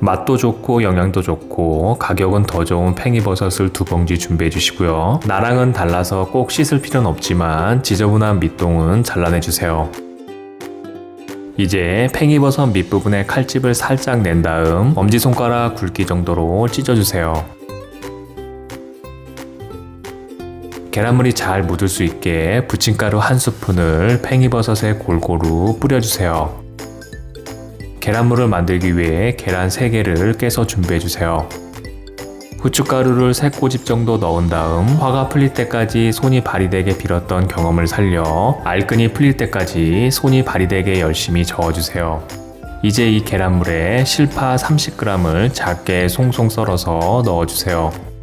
맛도 좋고 영양도 좋고 가격은 더 좋은 팽이버섯을 두 봉지 준비해 주시고요. 나랑은 달라서 꼭 씻을 필요는 없지만 지저분한 밑동은 잘라내 주세요. 이제 팽이버섯 밑부분에 칼집을 살짝 낸 다음 엄지손가락 굵기 정도로 찢어주세요. 계란물이 잘 묻을 수 있게 부침가루 한 스푼을 팽이버섯에 골고루 뿌려주세요. 계란물을 만들기 위해 계란 3개를 깨서 준비해주세요. 후춧가루를 3꼬집 정도 넣은 다음 화가 풀릴 때까지 손이 발이 되게 빌었던 경험을 살려 알끈이 풀릴 때까지 손이 발이 되게 열심히 저어주세요. 이제 이 계란물에 실파 30g을 작게 송송 썰어서 넣어주세요.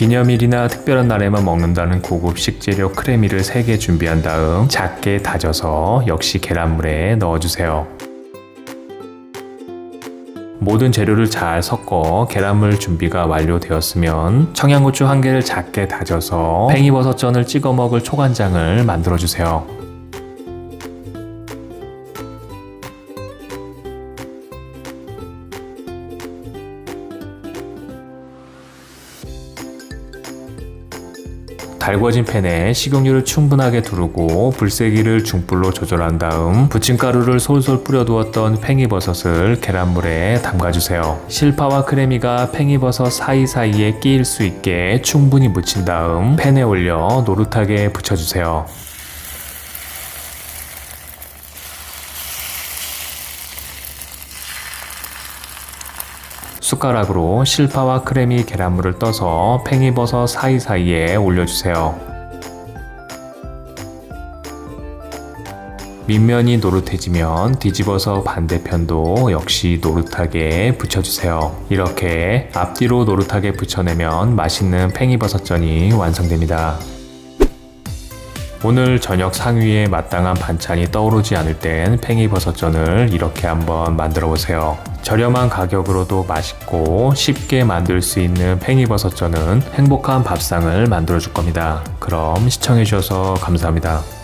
기념일이나 특별한 날에만 먹는다는 고급 식재료 크레미를 3개 준비한 다음 작게 다져서 역시 계란물에 넣어주세요. 모든 재료를 잘 섞어 계란물 준비가 완료되었으면 청양고추 한 개를 작게 다져서 팽이버섯전을 찍어 먹을 초간장을 만들어 주세요. 달궈진 팬에 식용유를 충분하게 두르고 불세기를 중불로 조절한 다음 부침가루를 솔솔 뿌려두었던 팽이버섯을 계란물에 담가주세요. 실파와 크레미가 팽이버섯 사이사이에 끼일 수 있게 충분히 묻힌 다음 팬에 올려 노릇하게 붙여주세요. 숟가락으로 실파와 크레미 계란물을 떠서 팽이버섯 사이사이에 올려주세요. 밑면이 노릇해지면 뒤집어서 반대편도 역시 노릇하게 붙여주세요. 이렇게 앞뒤로 노릇하게 붙여내면 맛있는 팽이버섯전이 완성됩니다. 오늘 저녁 상위에 마땅한 반찬이 떠오르지 않을 땐 팽이버섯전을 이렇게 한번 만들어 보세요. 저렴한 가격으로도 맛있고 쉽게 만들 수 있는 팽이버섯전은 행복한 밥상을 만들어 줄 겁니다. 그럼 시청해 주셔서 감사합니다.